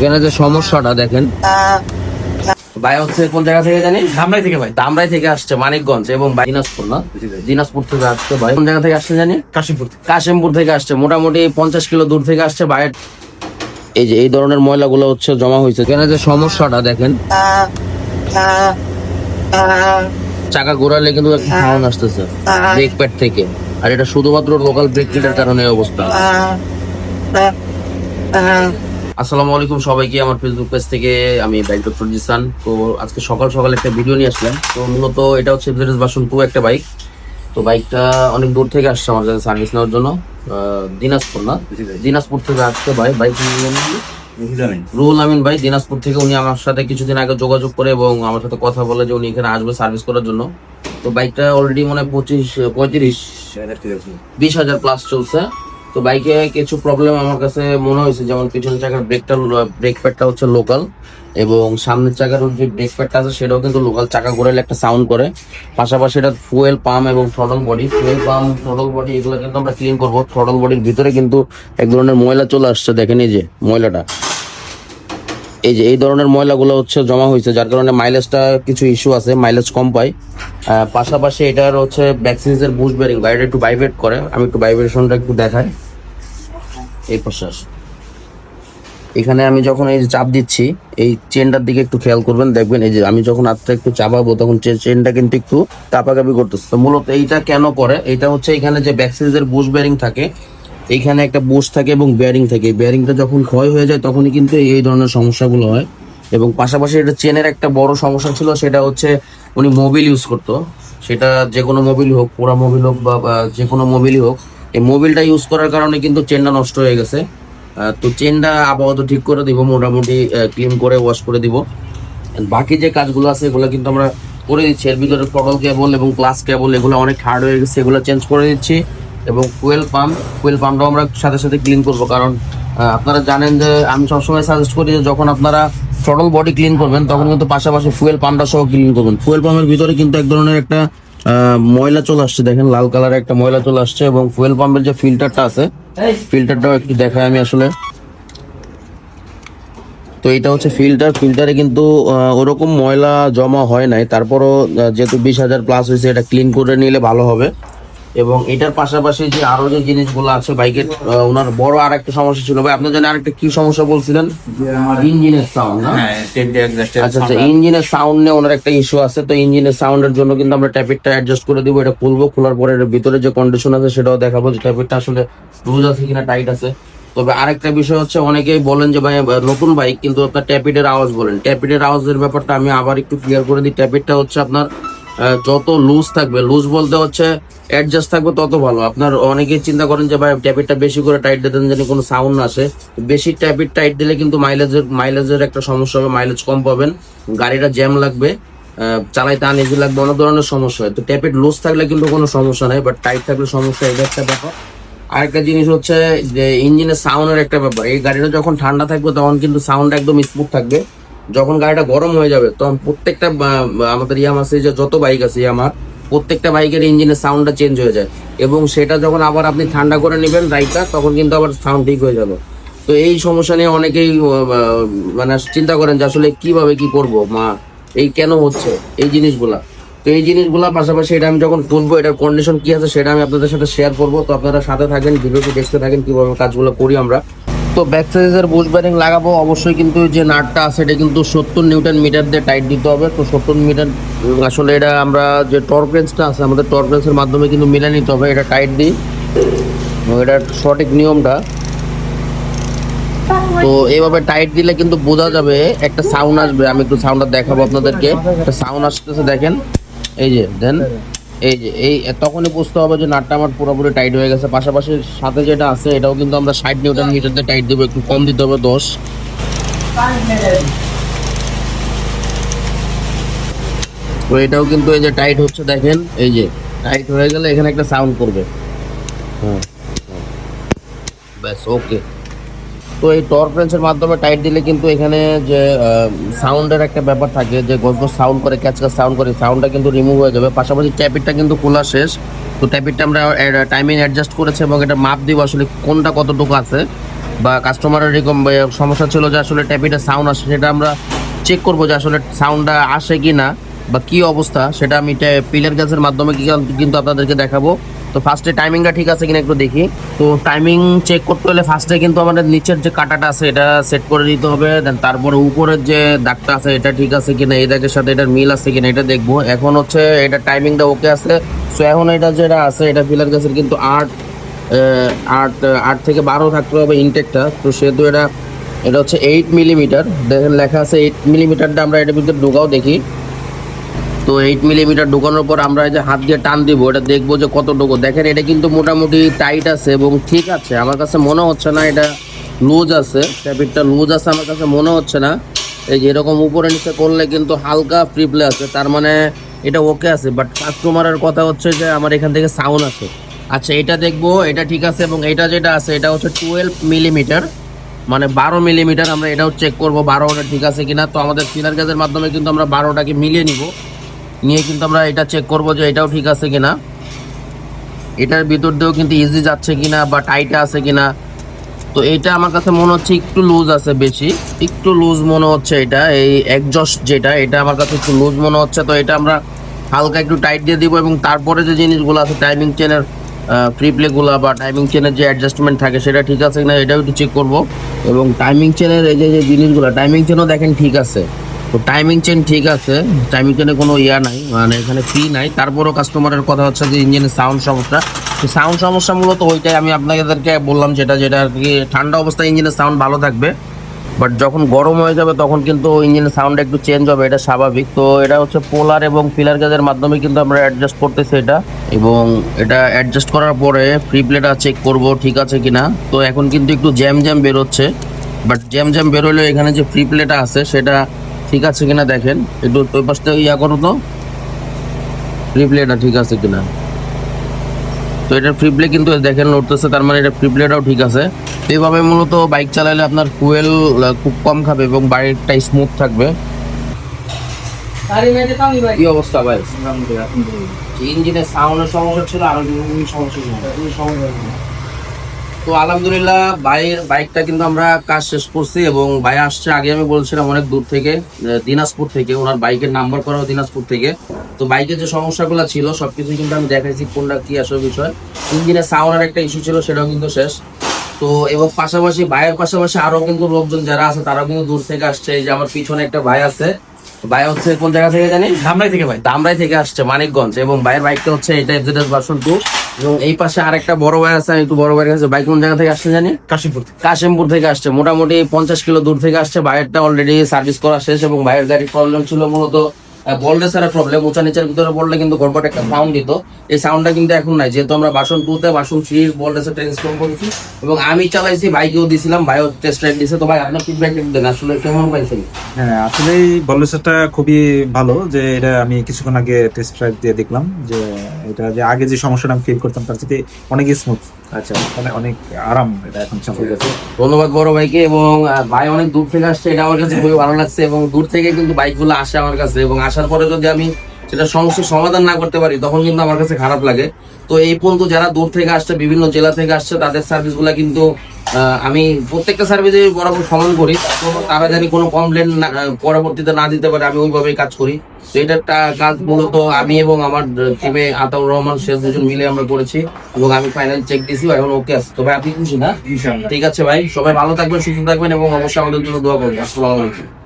এখানে যে সমস্যাটা দেখেন। ভাই হচ্ছে কোন জায়গা থেকে জানি ধামরাই থেকে ভাই। দামরাই থেকে আসছে মানিকগঞ্জ এবং দিনাজপুর না? দিনাজপুর থেকে আসছে ভাই। কোন জায়গা থেকে আসছে জানি? কাশিমপুর কাশিমপুর থেকে আসছে মোটামুটি পঞ্চাশ কিলো দূর থেকে আসছে বাইরে এই যে এই ধরনের ময়লাগুলো হচ্ছে জমা হয়েছে। এখানে যে সমস্যাটা দেখেন। চাকা ঘোরালে কিন্তু একটা সাউন্ড আসতেছে ব্রেক প্যাড থেকে। আর এটা শুধুমাত্র লোকাল ব্রেক প্যাডের কারণে অবস্থা। আসসালামু আলাইকুম সবাইকে আমার ফেসবুক পেজ থেকে। আমি বাইক ডক্টর জিসান। তো আজকে সকাল সকাল একটা ভিডিও নিয়ে আসলাম। তো মূলত এটা হচ্ছে এভারেজ বাসন টু একটা বাইক। তো বাইকটা অনেক দূর থেকে আসছে আমার কাছে সার্ভিস নেওয়ার জন্য। দিনাজপুর না? দিনাজপুর থেকে আসছে ভাই। বাইক রুহুল আমিন। ভাই দিনাজপুর থেকে উনি আমার সাথে কিছুদিন আগে যোগাযোগ করে এবং আমার সাথে কথা বলে যে উনি এখানে আসবে সার্ভিস করার জন্য। তো বাইকটা অলরেডি মনে হয় পঁচিশ পঁয়ত্রিশ বিশ হাজার প্লাস চলছে। তো বাইকে কিছু প্রবলেম আমার কাছে মনে হয়েছে, যেমন পিছনের চাকার ব্রেকটা ব্রেক প্যাডটা হচ্ছে লোকাল এবং সামনের চাকার যে ব্রেক প্যাডটা আছে, সেটাও কিন্তু লোকাল চাকা ঘোরালে একটা সাউন্ড করে। পাশাপাশি এটা ফুয়েল পাম্প এবং throttle body fuel pump throttle body এগুলো কিন্তু আমরা ক্লিন করব। থ্রটল বডির ভিতরে কিন্তু এক ধরনের ময়লা চলে আসছে, দেখেন যে ময়লাটা। এই যে, এই ধরনের ময়লাগুলো হচ্ছে জমা হয়েছে, যার কারণে মাইলেজটা কিছু ইস্যু আছে মাইলেজ কম পাই পাশাপাশি এটার হচ্ছে ব্যাকসিজের বুশ বেরিং গাড়িটা একটু ভাইব্রেট করে। আমি একটু ভাইব্রেশনটা একটু দেখাই। এই প্রশ্বাস এখানে আমি যখন এই চাপ দিচ্ছি, এই চেনটার দিকে একটু খেয়াল করবেন। দেখবেন এই যে আমি যখন হাতটা একটু চাপাবো, তখন চেনটা কিন্তু একটু কাপাকাপি করতেছে। মূলত এইটা কেন করে? এটা হচ্ছে এখানে যে ব্যাকসিজের বুশ বেরিং থাকে এইখানে একটা বুশ থাকে এবং বেয়ারিং থাকে। বেয়ারিংটা যখন ক্ষয় হয়ে যায়, তখনই কিন্তু এই ধরনের সমস্যাগুলো হয়। এবং পাশাপাশি এটা চেনের একটা বড় সমস্যা ছিল, সেটা হচ্ছে উনি মোবিল ইউজ করতো। সেটা যে কোনো মোবিল হোক পোড়া মোবিল হোক বা যে কোনো মোবিলই হোক, এই মোবিলটা ইউজ করার কারণে কিন্তু চেনটা নষ্ট হয়ে গেছে। তো চেনটা আপাতত ঠিক করে দিব, মোটামুটি ক্লিন করে ওয়াশ করে দিব। বাকি যে কাজগুলো আছে, এগুলো কিন্তু আমরা করে দিচ্ছি। এর ভিতরে টটল কেবল এবং ক্লাস কেবল এগুলো অনেক হার্ড হয়ে গেছে, এগুলো চেঞ্জ করে দিচ্ছি। এবং ফুয়েল পাম্প ফুয়েল পাম্পটাও আমরা সাথে সাথে ক্লিন করব। কারণ আপনারা জানেন যে আমি সবসময় সাজেস্ট করি যে যখন আপনারা টটল বডি ক্লিন করবেন তখন কিন্তু পাশাপাশি ফুয়েল পাম্পটা সহ ক্লিন করবেন। ফুয়েল পাম্পের ভিতরে কিন্তু এক ধরনের একটা ময়লা চলে আসছে। দেখেন লাল কালারের একটা ময়লা চলে আসছে এবং ফুয়েল পাম্পের যে ফিল্টারটা আছে ফিল্টারটাও একটু দেখায় আমি আসলে। তো এটা হচ্ছে ফিল্টার ফিল্টারে কিন্তু ওরকম ময়লা জমা হয় নাই। তারপরও যেহেতু বিশ হাজার প্লাস হয়েছে এটা ক্লিন করে নিলে ভালো হবে। এবং এটার পাশাপাশি যে আরও যে জিনিসগুলো আছে বাইকের আহ, ওনার বড় আর একটা সমস্যা ছিল ভাই আপনার জন্য আরেকটা কি সমস্যা বলছিলেন? ইঞ্জিনের সাউন্ড না? হ্যাঁ আচ্ছা আচ্ছা ইঞ্জিনের সাউন্ড নিয়ে ওনার একটা ইস্যু আছে তো ইঞ্জিনের সাউন্ডের জন্য কিন্তু আমরা ট্যাপিকটা অ্যাডজাস্ট করে দিব এটা খুলবো খোলার পরে এর ভিতরে যে কন্ডিশন আছে সেটাও দেখাবো যে ট্যাপিকটা আসলে লুজ আছে কিনা টাইট আছে। তবে আরেকটা বিষয় হচ্ছে অনেকেই বলেন যে ভাই নতুন বাইক কিন্তু আপনার ট্যাপিটের আওয়াজ বলেন। ট্যাপিটের আওয়াজের ব্যাপারটা আমি আবার একটু ক্লিয়ার করে দিই। ট্যাপিটটা হচ্ছে আপনার যত লুজ থাকবে লুজ বলতে হচ্ছে অ্যাডজাস্ট থাকবে তত ভালো। আপনার অনেকেই চিন্তা করেন যে, ভাই ট্যাপিটটা বেশি করে টাইট দিতেন যেন কোনো সাউন্ড আসে। বেশি ট্যাপিট টাইট দিলে কিন্তু মাইলেজের মাইলেজের একটা সমস্যা হবে মাইলেজ কম পাবেন। গাড়িটা জ্যাম লাগবে চালাইতে আনইজি লাগবে অনেক ধরনের সমস্যা হয়। তো ট্যাপিট লুজ থাকলে কিন্তু কোনো সমস্যা নাই বাট টাইট থাকলে সমস্যা এটা একটা ব্যাপার। আরেকটা জিনিস হচ্ছে যে ইঞ্জিনের সাউন্ডের একটা ব্যাপার। এই গাড়িটা যখন ঠান্ডা থাকবে, তখন কিন্তু সাউন্ড একদম স্মুথ থাকবে। যখন গাড়িটা গরম হয়ে যাবে, তখন প্রত্যেকটা আমাদের ইয়ামাসে যে যত বাইক আছে আমার প্রত্যেকটা বাইকের ইঞ্জিনের সাউন্ডটা চেঞ্জ হয়ে যায়। এবং সেটা যখন আবার আপনি ঠান্ডা করে নেবেন বাইকটা তখন কিন্তু আবার সাউন্ড ঠিক হয়ে যাবে। তো এই সমস্যা নিয়ে অনেকেই মানে চিন্তা করেন যে আসলে কীভাবে কি করব? মা, এই কেন হচ্ছে? এই জিনিসগুলা। তো এই জিনিসগুলা পাশাপাশি এটা আমি যখন তুলবো, এটার কন্ডিশন কি আছে, সেটা আমি আপনাদের সাথে শেয়ার করব। তো আপনারা সাথে থাকেন, ভিডিওটি দেখতে থাকেন, কীভাবে কাজগুলো করি আমরা। তো ব্যাক সাইজের বুশ ব্যারিং লাগাবো, অবশ্যই কিন্তু যে নাটটা আছে এটা কিন্তু সত্তর নিউটন মিটার দিয়ে টাইট দিতে হবে। তো সত্তর মিটার আসলে এটা আমরা যে টর্ক রেঞ্জটা আছে, আমাদের টর্ক রেঞ্জের মাধ্যমে কিন্তু মিলে নিতে হবে, এটা টাইট দিই। এটার সঠিক নিয়মটা। তো এইভাবে টাইট দিলে কিন্তু বোঝা যাবে, একটা সাউন্ড আসবে। আমি একটু সাউন্ডটা দেখাবো আপনাদেরকে। একটা সাউন্ড আসতেছে, দেখেন। এই যে, দেন। এই যে, এই তখনই বুঝতে হবে যে নাটটা আমার পুরোপুরি টাইট হয়ে গেছে। পাশাপাশি সাথে যেটা আছে, এটাও কিন্তু আমরা ষাট নিউটন মিটার দিয়ে টাইট দেবো, একটু কম দিতে হবে দশ তো এটাও কিন্তু এই যে টাইট হচ্ছে, দেখেন, এই যে টাইট হয়ে গেলে এখানে একটা সাউন্ড করবে। হ্যাঁ ব্যাস ওকে তো এই টর্ক রেঞ্চের মাধ্যমে টাইট দিলে কিন্তু এখানে যে সাউন্ডের একটা ব্যাপার থাকে, যে গজগজ সাউন্ড করে ক্যাচ ক্যাচ সাউন্ড করে সাউন্ডটা কিন্তু রিমুভ হয়ে যাবে। পাশাপাশি ট্যাপিটটা কিন্তু খোলা শেষ। তো ট্যাপিটটা আমরা টাইমিং অ্যাডজাস্ট করেছি এবং এটা মাপ দিব আসলে কোনটা কতটুকু আছে। বা কাস্টমারের এরকম সমস্যা ছিল যে আসলে ট্যাপিটা সাউন্ড আসে, সেটা আমরা চেক করব যে আসলে সাউন্ডটা আসে কি না বা কী অবস্থা, সেটা আমি পিলার গ্যাসের মাধ্যমে কিন্তু আপনাদেরকে দেখাবো। তো ফার্স্টে টাইমিংটা ঠিক আছে কিনা একটু দেখি। তো টাইমিং চেক করতে হলে ফার্স্টে কিন্তু আমাদের নিচের যে কাটাটা আছে, এটা সেট করে দিতে হবে। দেন তারপরে উপরের যে দাগটা আছে, এটা ঠিক আছে কিনা, এই দাগের সাথে এটার মিল আছে কিনা, এটা দেখব। এখন হচ্ছে এটা টাইমিংটা ওকে আছে। সো এখন এটা যেটা আছে, এটা ফিলার গ্যাসের কিন্তু আট আট আট থেকে বারো থাকতে হবে ইনটেকটা তো সেহেতু এটা এটা হচ্ছে এইট মিলিমিটার দেখেন লেখা আছে এইট মিলিমিটারটা আমরা এটার ভিতরে ঢোকাও দেখি। তো এইট মিলিমিটার ঢোকানোর পর আমরা এই যে হাত দিয়ে টান দিব, এটা দেখব যে কত দেখেন, এটা কিন্তু মোটামুটি টাইট আছে এবং ঠিক আছে। আমার কাছে মনে হচ্ছে না, এটা লুজ আছে। ট্যাপিটটা লুজ আছে, আমার কাছে মনে হচ্ছে না। এই যে এরকম উপরে নিচে করলে কিন্তু হালকা ফ্রিপ্লে আছে, তার মানে এটা ওকে আছে। বাট কাস্টমারের কথা হচ্ছে যে আমার এখান থেকে সাউন্ড আছে। আচ্ছা এটা দেখব, এটা ঠিক আছে এবং এটা যেটা আছে, এটা হচ্ছে টুয়েলভ মিলিমিটার মানে বারো মিলিমিটার আমরা এটাও চেক করব বারোটা ঠিক আছে কিনা। তো আমাদের ফিলার গ্যাসের মাধ্যমে কিন্তু আমরা বারোটাকে মিলিয়ে নিব। নিয়ে কিন্তু আমরা এটা চেক করব যে এটাও ঠিক আছে কিনা। এটার ভিতর দিয়েও কিন্তু ইজি যাচ্ছে কিনা বা টাইটে আছে কিনা। তো এটা আমার কাছে মনে হচ্ছে একটু লুজ আছে বেশি। একটু লুজ মনে হচ্ছে এটা, এই একজস্ট যেটা, এটা আমার কাছে একটু লুজ মনে হচ্ছে। তো এটা আমরা হালকা একটু টাইট দিয়ে দিব এবং তারপরে যে জিনিসগুলো আছে টাইমিং চেনের প্লেগুলো বা টাইমিং চেনের যে অ্যাডজাস্টমেন্ট থাকে, সেটা ঠিক আছে কিনা, এটাও একটু চেক করব। এবং টাইমিং চেনের এই যে জিনিসগুলো টাইমিং চেনও দেখেন ঠিক আছে। তো টাইমিং চেন ঠিক আছে। টাইমিং চেনে কোনো ইয়া নাই মানে এখানে ফ্রি নাই। তারপরেও কাস্টমারের কথা হচ্ছে যে ইঞ্জিনের সাউন্ড সমস্যা। সাউন্ড সমস্যা মূলত ওইটাই। আমি আপনাদেরকে বললাম যেটা যেটা আর কি, ঠান্ডা অবস্থায় ইঞ্জিনের সাউন্ড ভালো থাকবে। বাট যখন গরম হয়ে যাবে, তখন কিন্তু ইঞ্জিনের সাউন্ড একটু চেঞ্জ হবে, এটা স্বাভাবিক। তো এটা হচ্ছে পোলার এবং পিলার গ্যাসের মাধ্যমে কিন্তু আমরা অ্যাডজাস্ট করতেছি এটা। এবং এটা অ্যাডজাস্ট করার পরে ফ্রি প্লেটা চেক করব, ঠিক আছে কিনা। তো এখন কিন্তু একটু জ্যাম জ্যাম বেরোচ্ছে। বাট জ্যাম জ্যাম বেরোলেও এখানে যে ফ্রি প্লেটা আছে, সেটা ঠিক আছে কিনা দেখেন? একটু ওই পাশটা ইয়া করো তো। ফ্রি প্লেটা ঠিক আছে কিনা? তো এটা ফ্রি প্লে কিন্তু দেখেন নড়তেছে তার মানে এটা ফ্রি প্লেটাও ঠিক আছে। এইভাবে মূলত বাইক চালালে আপনার ফুয়েল খুব কম খাবে এবং বাইকটা স্মুথ থাকবে। কি অবস্থা ভাই? ইঞ্জিনের সাউন্ডের সমস্যা ছিল আরও সমস্যা ছিল তো আলহামদুলিল্লাহ ভাইয়ের বাইকটা কিন্তু আমরা কাজ শেষ করছি এবং ভাই আসছে। আগে আমি বলছিলাম অনেক দূর থেকে দিনাজপুর থেকে। ওনার বাইকের নাম্বার করাও দিনাজপুর থেকে। তো বাইকের যে সমস্যাগুলো ছিল সবকিছু কিন্তু আমি দেখাইছি কোনটা কি আসলে বিষয়। ইঞ্জিনের সাউন্ডের একটা ইস্যু ছিল সেটাও কিন্তু শেষ। তো এবং পাশাপাশি ভাইয়ের পাশাপাশি আরও কিন্তু লোকজন যারা আছে তারাও কিন্তু দূর থেকে আসছে। এই যে আমার পিছনে একটা ভাই আছে ভাই হচ্ছে কোন জায়গা থেকে জানি ধামরাই থেকে ভাই। দামরাই থেকে আসছে মানিকগঞ্জ। এবং ভাইয়ের বাইকটা হচ্ছে এটা এফজেডএস ভার্সন টু এবং এই পাশে আরেকটা বড় ভাই আছে একটু বড় ভাইয়ের কাছে বাইক কোন জায়গা থেকে আসছে জানি? কাশিমপুর কাশিমপুর থেকে আসছে। মোটামুটি পঞ্চাশ কিলো দূর থেকে আসছে। ভাইয়েরটা অলরেডি সার্ভিস করা শেষ এবং ভাইয়ের গাড়ির প্রবলেম ছিল মূলত বলডেসারের প্রবলেম উঁচা নিচের ভিতরে বললে কিন্তু গড়বট একটা সাউন্ড দিত। এই সাউন্ডটা কিন্তু এখন নাই, যেহেতু আমরা বাসন টু তে বাসন থ্রি বলডেসার ট্রান্সফর্ম করেছি এবং আমি চালাইছি বাইকেও দিছিলাম, ভাইও টেস্ট রাইড দিছে, তো ভাই আপনার ফিডব্যাক দেন, আসলে কেমন পাইছেন? হ্যাঁ আসলে বললেসটা খুবই ভালো যে এটা আমি কিছুক্ষণ আগে টেস্ট ড্রাইভ দিয়ে দেখলাম যে এটা যে আগে যে সমস্যাটা আমি ফিল করতাম, তার সাথে অনেক স্মুথ আচ্ছা মানে অনেক আরাম এটা এখন ঠিক আছে ধন্যবাদ বড় ভাইকে এবং ভাই অনেক দূর থেকে আসছে, এটা আমার কাছে খুবই ভালো লাগছে এবং দূর থেকে কিন্তু বাইকগুলো আসে আমার কাছে এবং আসার পরে যদি আমি সেটা সমস্যার সমাধান না করতে পারি তখন কিন্তু আমার কাছে খারাপ লাগে। তো এই পর্যন্ত যারা দূর থেকে আসছে বিভিন্ন জেলা থেকে আসছে তাদের সার্ভিসগুলো কিন্তু আমি প্রত্যেকটা সার্ভিসে বরাবর সমান করি। তারা জানি কোনো কমপ্লেন পরবর্তীতে না দিতে পারে আমি ওইভাবেই কাজ করি। তো এটা একটা কাজ মূলত আমি এবং আমার টিমে আতাউর রহমান শেষ দুজন মিলে আমরা করেছি এবং আমি ফাইনাল চেক দিয়েছি এখন ওকে আছে। তো ভাই আপনি খুশি না? ঠিক আছে ভাই সবাই ভালো থাকবেন সুস্থ থাকবেন এবং অবশ্যই আমাদের জন্য দোয়া করবেন। আসসালামু আলাইকুম।